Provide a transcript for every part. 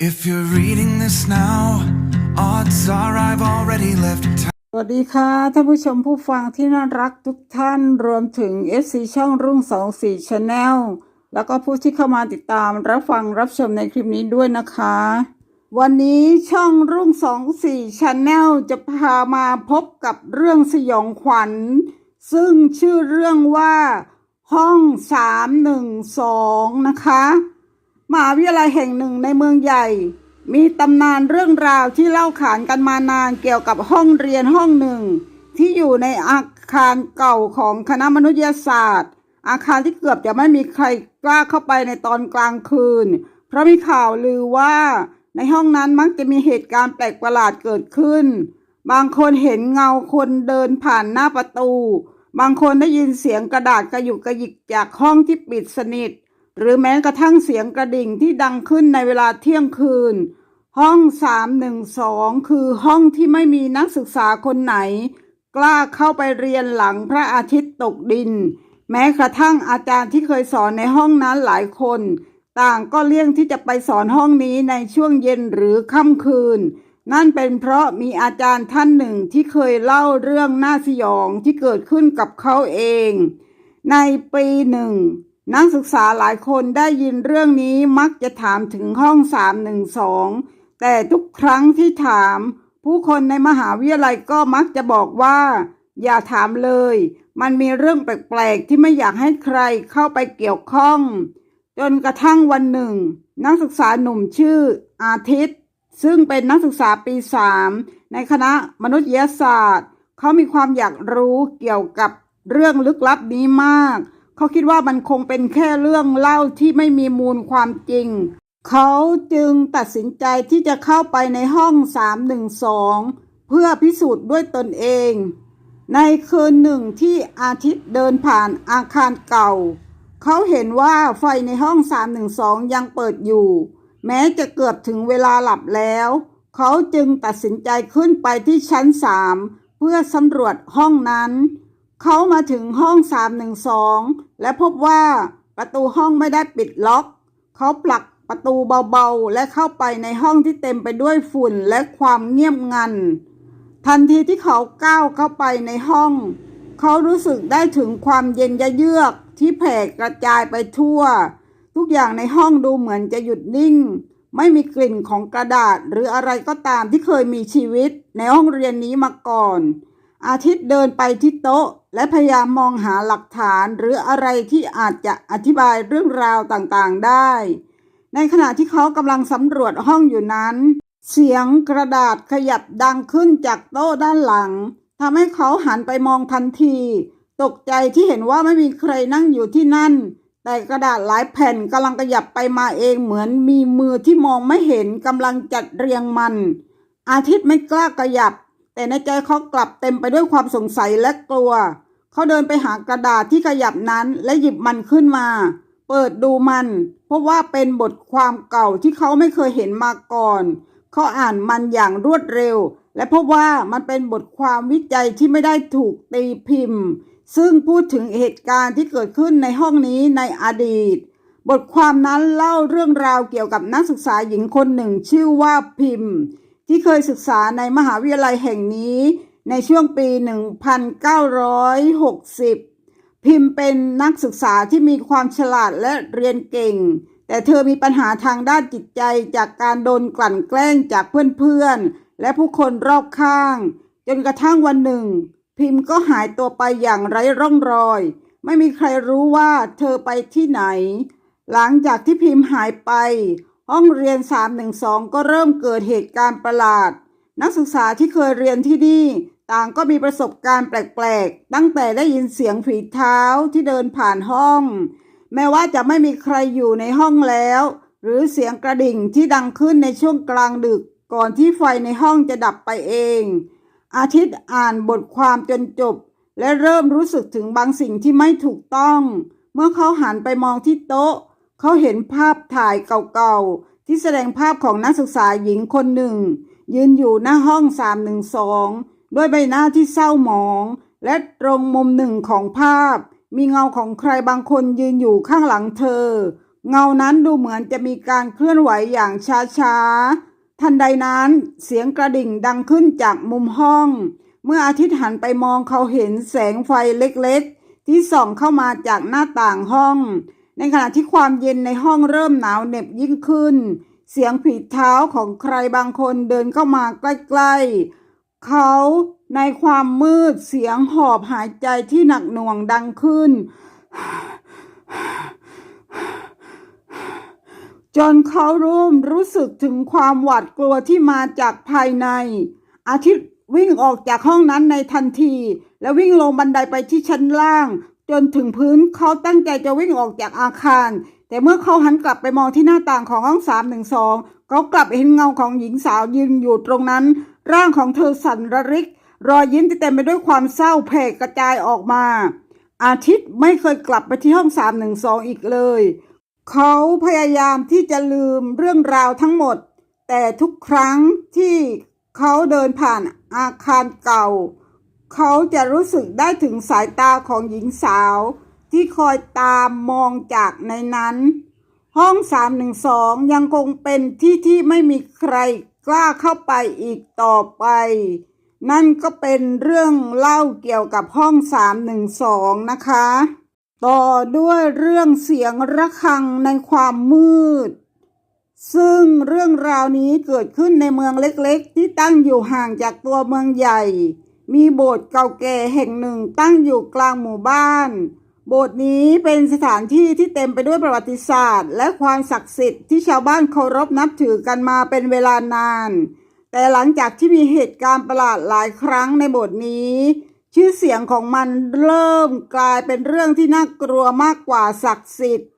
If you're reading this now, odds are I've already left town. สวัสดีค่ะท่านผู้ชมผู้ฟังที่น่ารักทุกท่านรวมถึง FC ช่องรุ่งสองสี่ชาแนลแล้วก็ผู้ที่เข้ามาติดตามรับฟังรับชมในคลิปนี้ด้วยนะคะ วันนี้ช่องรุ่งสองสี่ชาแนลจะพามาพบกับเรื่องสยองขวัญ ซึ่งชื่อเรื่องว่า ห้องสามหนึ่งสองนะคะ มหาวิทยาลัยแห่งหนึ่งในเมืองใหญ่ มีตำนานเรื่องราวที่เล่าขานกันมานานเกี่ยวกับห้องเรียนห้องหนึ่ง ที่อยู่ในอาคารเก่าของคณะมนุษยศาสตร์ อาคารที่เกือบจะไม่มีใครกล้าเข้าไปในตอนกลางคืน เพราะมีข่าวลือว่าในห้องนั้นมักจะมีเหตุการณ์แปลกประหลาดเกิดขึ้น บางคนเห็นเงาคนเดินผ่านหน้าประตู บางคนได้ยินเสียงกระดาษกระยุกกระยิกจากห้องที่ปิดสนิท หรือแม้กระทั่งเสียงกระดิ่งที่ดังขึ้นในเวลาเที่ยงคืน ห้อง 312 คือห้องที่ไม่มีนักศึกษาคนไหน กล้าเข้าไปเรียนหลังพระอาทิตย์ตกดิน แม้กระทั่งอาจารย์ที่เคยสอนในห้องนั้นหลายคน ต่างก็เลี่ยงที่จะไปสอนห้องนี้ในช่วงเย็นหรือค่ำคืน นั่นเป็นเพราะมีอาจารย์ท่านหนึ่งที่เคยเล่าเรื่องน่าสยองที่เกิดขึ้นกับเขาเอง ในปีหนึ่ง นักศึกษาหลายคนได้ยินเรื่องนี้มักจะถามถึงห้อง 312 แต่ทุกครั้งที่ถาม ผู้คนในมหาวิทยาลัยก็มักจะบอกว่า อย่าถามเลย มันมีเรื่องแปลกๆ ที่ไม่อยากให้ใครเข้าไปเกี่ยวข้อง จนกระทั่งวันหนึ่ง นักศึกษาหนุ่มชื่ออาทิตย์ ซึ่งเป็นนักศึกษาปีสามในคณะมนุษยศาสตร์ เขามีความอยากรู้เกี่ยวกับเรื่องลึกลับนี้มากเขาคิดว่ามันคงเป็นแค่เรื่องเล่าที่ไม่มีมูลความจริง เขาจึงตัดสินใจที่จะเข้าไปในห้อง 312 เพื่อพิสูจน์ด้วยตนเอง ในคืนหนึ่งที่อาทิตย์เดินผ่านอาคารเก่า เขาเห็นว่าไฟในห้อง 312 ยังเปิดอยู่ แม้จะเกือบถึงเวลาหลับแล้ว เขาจึงตัดสินใจขึ้นไปที่ชั้น3เพื่อสำรวจห้องนั้น เขามาถึงห้อง 312 และพบว่าประตูห้องไม่ได้ปิดล็อก เขาผลักประตูเบาๆ และเข้าไปในห้องที่เต็มไปด้วยฝุ่นและความเงียบงัน ทันทีที่เขาก้าวเข้าไปในห้อง เขารู้สึกได้ถึงความเย็นยะเยือกที่แผ่กระจายไปทั่ว ทุกอย่างในห้องดูเหมือนจะหยุดนิ่ง ไม่มีกลิ่นของกระดาษหรืออะไรก็ตามที่เคยมีชีวิตในห้องเรียนนี้มาก่อน อาทิตย์เดินไปที่โต๊ะ และพยายามมองหาหลักฐานหรืออะไรที่อาจจะอธิบายเรื่องราวต่างๆได้ ในขณะที่เขากำลังสำรวจห้องอยู่นั้น เสียงกระดาษขยับดังขึ้นจากโต๊ะด้านหลังทำให้เขาหันไปมองทันที ตกใจที่เห็นว่าไม่มีใครนั่งอยู่ที่นั่น แต่กระดาษหลายแผ่นกำลังขยับไปมาเองเหมือนมีมือที่มองไม่เห็นกำลังจัดเรียงมัน อาทิตย์ไม่กล้าขยับ แต่ในใจเขากลับเต็มไปด้วยความสงสัยและกลัว เขาเดินไปหากระดาษที่ขยับนั้นและหยิบมันขึ้นมา เปิดดูมัน เพราะว่าเป็นบทความเก่าที่เขาไม่เคยเห็นมาก่อน เขาอ่านมันอย่างรวดเร็ว และพบว่ามันเป็นบทความวิจัยที่ไม่ได้ถูกตีพิมพ์ ซึ่งพูดถึงเหตุการณ์ที่เกิดขึ้นในห้องนี้ในอดีต บทความนั้นเล่าเรื่องราวเกี่ยวกับนักศึกษาหญิงคนหนึ่งชื่อว่าพิมพ์ ที่เคยศึกษาในมหาวิทยาลัยแห่งนี้ในช่วงปี 1960 พิมพ์เป็นนักศึกษาที่มีความฉลาดและเรียนเก่ง แต่เธอมีปัญหาทางด้านจิตใจจากการโดนกลั่นแกล้งจากเพื่อนๆ และผู้คนรอบข้าง จนกระทั่งวันหนึ่ง พิมพ์ก็หายตัวไปอย่างไร้ร่องรอย ไม่มีใครรู้ว่าเธอไปที่ไหน หลังจากที่พิมพ์หายไป ห้องเรียน 312 ก็เริ่มเกิดเหตุการณ์ประหลาด นักศึกษาที่เคยเรียนที่นี่ ต่างก็มีประสบการณ์แปลกๆ ตั้งแต่ได้ยินเสียงฝีเท้าที่เดินผ่านห้อง แม้ว่าจะไม่มีใครอยู่ในห้องแล้ว หรือเสียงกระดิ่งที่ดังขึ้นในช่วงกลางดึก ก่อนที่ไฟในห้องจะดับไปเอง อาทิตย์อ่านบทความจนจบ และเริ่มรู้สึกถึงบางสิ่งที่ไม่ถูกต้อง เมื่อเขาหันไปมองที่โต๊ะ เขาเห็นภาพถ่ายเก่าๆ ที่แสดงภาพของนักศึกษาหญิงคนหนึ่ง ยืนอยู่หน้าห้อง 312 ด้วยใบหน้าที่เศร้าหมอง และตรงมุมหนึ่งของภาพ มีเงาของใครบางคนยืนอยู่ข้างหลังเธอ เงานั้นดูเหมือนจะมีการเคลื่อนไหวอย่างช้าๆ ทันใดนั้นเสียงกระดิ่งดังขึ้นจากมุมห้อง เมื่ออาทิตย์หันไปมองเขาเห็นแสงไฟเล็กๆ ที่ส่องเข้ามาจากหน้าต่างห้อง ในขณะที่ความเย็นในห้องเริ่มหนาวเหน็บยิ่งขึ้น เสียงผีเท้าของใครบางคนเดินเข้ามาใกล้ๆ เขาในความมืดเสียงหอบหายใจที่หนักหน่วงดังขึ้น จนเขาร่วมรู้สึกถึงความหวาดกลัวที่มาจากภายใน อาทิตย์วิ่งออกจากห้องนั้นในทันที และวิ่งลงบันไดไปที่ชั้นล่าง จนถึงพื้นเขาตั้งใจจะวิ่งออกจากอาคาร แต่เมื่อเขาหันกลับไปมองที่หน้าต่างของห้องสามหนึ่งสองเขากลับเห็นเงาของหญิงสาวยืนอยู่ตรงนั้น ร่างของเธอสั่นระริก รอยยิ้มที่เต็มไปด้วยความเศร้าแผ่กระจายออกมา อาทิตย์ไม่เคยกลับไปที่ห้องสามหนึ่งสองอีกเลย เขาพยายามที่จะลืมเรื่องราวทั้งหมด แต่ทุกครั้งที่เขาเดินผ่านอาคารเก่า เขาจะรู้สึกได้ถึงสายตาของหญิงสาว ที่คอยตามมองจากในนั้น ห้อง 312 ยังคงเป็นที่ที่ไม่มีใครกล้าเข้าไปอีกต่อไป นั่นก็เป็นเรื่องเล่าเกี่ยวกับห้อง 312 นะคะ ต่อด้วยเรื่องเสียงระฆังในความมืดซึ่งเรื่องราวนี้เกิดขึ้นในเมืองเล็กๆ ที่ตั้งอยู่ห่างจากตัวเมืองใหญ่ มีโบสถ์เก่าแก่แห่งหนึ่งตั้งอยู่กลางหมู่บ้าน โบสถ์นี้เป็นสถานที่ที่เต็มไปด้วยประวัติศาสตร์ และความศักดิ์สิทธิ์ที่ชาวบ้านเคารพนับถือกันมาเป็นเวลานาน แต่หลังจากที่มีเหตุการณ์ประหลาดหลายครั้งในโบสถ์นี้ ชื่อเสียงของมันเริ่มกลายเป็นเรื่องที่น่ากลัวมากกว่าศักดิ์สิทธิ์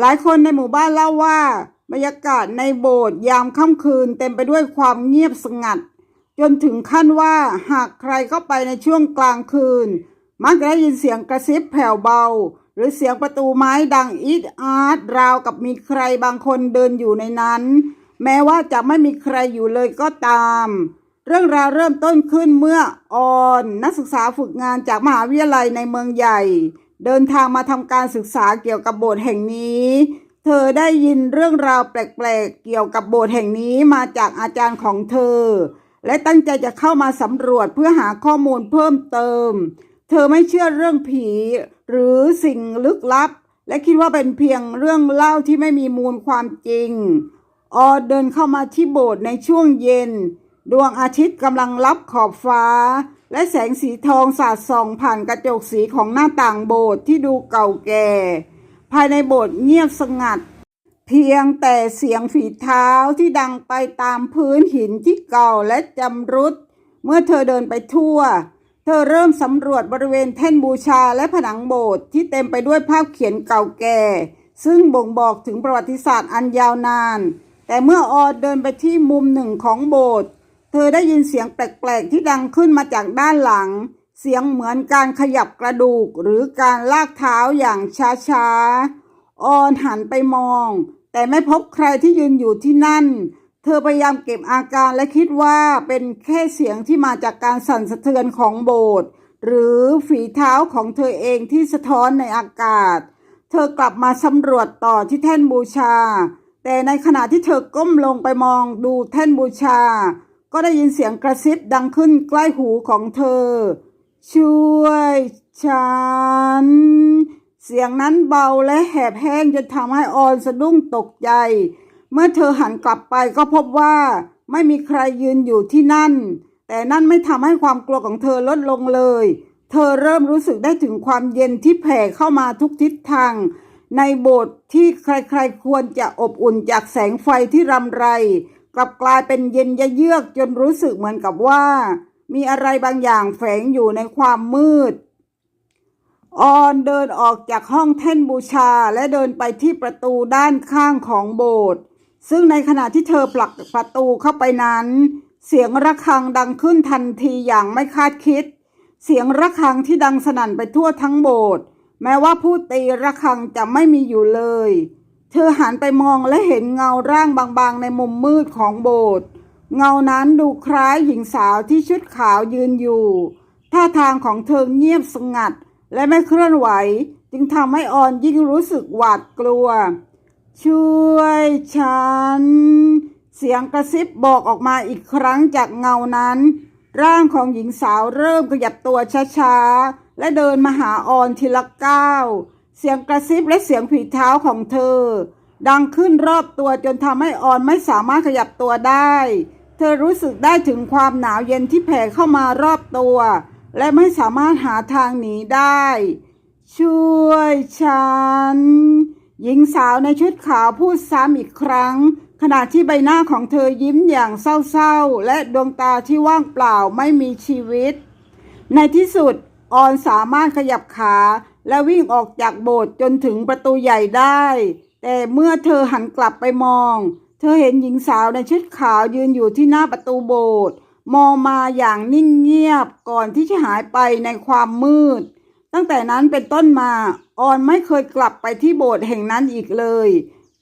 หลายคนในหมู่บ้านเล่าว่า บรรยากาศในโบสถ์ยามค่ำคืน เต็มไปด้วยความเงียบสงัด จนถึงขั้นว่าหากใครเข้าไปในช่วงกลางคืน มักจะได้ยินเสียงกระซิบแผ่วเบา หรือเสียงประตูไม้ดังอีดอาร์ตราวกับมีใครบางคนเดินอยู่ในนั้น แม้ว่าจะไม่มีใครอยู่เลยก็ตาม เรื่องราวเริ่มต้นขึ้นเมื่อออนนักศึกษาฝึกงานจากมหาวิทยาลัยในเมืองใหญ่ เดินทางมาทำการศึกษาเกี่ยวกับโบสถ์แห่งนี้เธอได้ยินเรื่องราวแปลกๆ เกี่ยวกับโบสถ์แห่งนี้มาจากอาจารย์ของเธอ และตั้งใจจะเข้ามาสำรวจเพื่อหาข้อมูลเพิ่มเติม เธอไม่เชื่อเรื่องผี หรือสิ่งลึกลับ และคิดว่าเป็นเพียงเรื่องเล่าที่ไม่มีมูลความจริง ออเดินเข้ามาที่โบสถ์ในช่วงเย็น ดวงอาทิตย์กำลังลับขอบฟ้า และแสงสีทองสาดส่องผ่านกระจกสีของหน้าต่างโบสถ์ที่ดูเก่าแก่ ภายในโบสถ์เงียบสงัด เพียงแต่เสียงฝีเท้าที่ดังไปตามพื้นหินที่เก่าและจำรุด เมื่อเธอเดินไปทั่ว เธอเริ่มสำรวจบริเวณแท่นบูชาและผนังโบสถ์ที่เต็มไปด้วยภาพเขียนเก่าแก่ ซึ่งบ่งบอกถึงประวัติศาสตร์อันยาวนาน แต่เมื่อออดเดินไปที่มุมหนึ่งของโบสถ์เธอได้ยินเสียงแปลกๆที่ดังขึ้นมาจากด้านหลัง เสียงเหมือนการขยับกระดูกหรือการลากเท้าอย่างช้าๆออนหันไปมอง แต่ไม่พบใครที่ยืนอยู่ที่นั่น เธอพยายามเก็บอาการและคิดว่าเป็นแค่เสียงที่มาจากการสั่นสะเทือนของโบสถ์หรือฝีเท้าของเธอเองที่สะท้อนในอากาศ เธอกลับมาสำรวจต่อที่แท่นบูชา แต่ในขณะที่เธอก้มลงไปมองดูแท่นบูชา ก็ได้ยินเสียงกระซิบดังขึ้นใกล้หูของเธอ ช่วยฉัน เสียงนั้นเบาและแหบแห้งจนทำให้ออนสะดุ้งตกใจ เมื่อเธอหันกลับไปก็พบว่า ไม่มีใครยืนอยู่ที่นั่น แต่นั่นไม่ทำให้ความกลัวของเธอลดลงเลย เธอเริ่มรู้สึกได้ถึงความเย็นที่แผ่เข้ามาทุกทิศทาง ในโบสถ์ที่ใครๆควรจะอบอุ่นจากแสงไฟที่รำไร กลับกลายเป็นเย็นยะเยือกจนรู้สึกเหมือนกับว่า มีอะไรบางอย่างแฝงอยู่ในความมืด ออนเดินออกจากห้องแท่นบูชาและเดินไปที่ประตูด้านข้างของโบสถ์ซึ่งในขณะที่เธอผลักประตูเข้าไปนั้น เสียงระฆังดังขึ้นทันทีอย่างไม่คาดคิด เสียงระฆังที่ดังสนั่นไปทั่วทั้งโบสถ์แม้ว่าผู้ตีระฆังจะไม่มีอยู่เลย เธอหันไปมองและเห็นเงาร่างบางๆ ในมุมมืดของโบสถ์เงานั้นดูคล้ายหญิงสาวที่ชุดขาวยืนอยู่ท่าทางของเธอเงียบสงัด และไม่เคลื่อนไหวจึงทำให้ออนยิ่งรู้สึกหวาดกลัว ช่วยฉัน เสียงกระซิบบอกออกมาอีกครั้งจากเงานั้น ร่างของหญิงสาวเริ่มขยับตัวช้าๆ และเดินมาหาออนทีละก้าว เสียงกระซิบและเสียงผีเท้าของเธอ ดังขึ้นรอบตัวจนทำให้ออนไม่สามารถขยับตัวได้ เธอรู้สึกได้ถึงความหนาวเย็นที่แผ่เข้ามารอบตัว และไม่สามารถหาทางหนีได้ ช่วยฉัน หญิงสาวในชุดขาวพูดซ้ำอีกครั้ง ขณะที่ใบหน้าของเธอยิ้มอย่างเศร้าๆ และดวงตาที่ว่างเปล่าไม่มีชีวิต ในที่สุดออนสามารถขยับขาและวิ่งออกจากโบสถ์จนถึงประตูใหญ่ได้ แต่เมื่อเธอหันกลับไปมอง เธอเห็นหญิงสาวในชุดขาวยืนอยู่ที่หน้าประตูโบสถ์ มองมาอย่างนิ่งเงียบก่อนที่จะหายไปในความมืด ตั้งแต่นั้นเป็นต้นมาออนไม่เคยกลับไปที่โบสถ์แห่งนั้นอีกเลย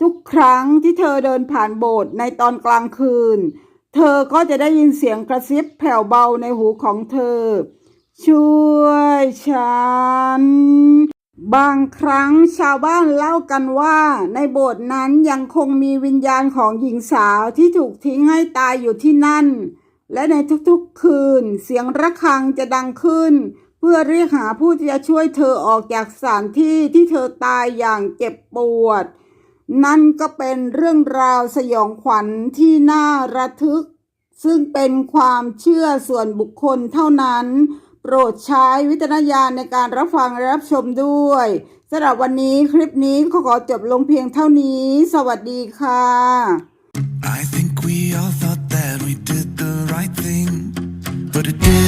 ทุกครั้งที่เธอเดินผ่านโบสถ์ในตอนกลางคืน เธอก็จะได้ยินเสียงกระซิบแผ่วเบาในหูของเธอ ช่วยฉัน บางครั้งชาวบ้านเล่ากันว่าในโบสถ์นั้นยังคงมีวิญญาณของหญิงสาวที่ถูกทิ้งให้ตายอยู่ที่นั่น และในทุกๆคืน เสียงระฆังจะดังขึ้น เพื่อเรียกหาผู้ที่จะช่วยเธอออกจากสถานที่ที่เธอตายอย่างเจ็บปวด นั่นก็เป็นเรื่องราวสยองขวัญที่น่าระทึก ซึ่งเป็นความเชื่อส่วนบุคคลเท่านั้น โปรดใช้วิจารณญาณในการรับฟังและรับชมด้วยสำหรับวันนี้คลิปนี้ก็ขอจบลงเพียงเท่านี้ สวัสดีค่ะ but it did.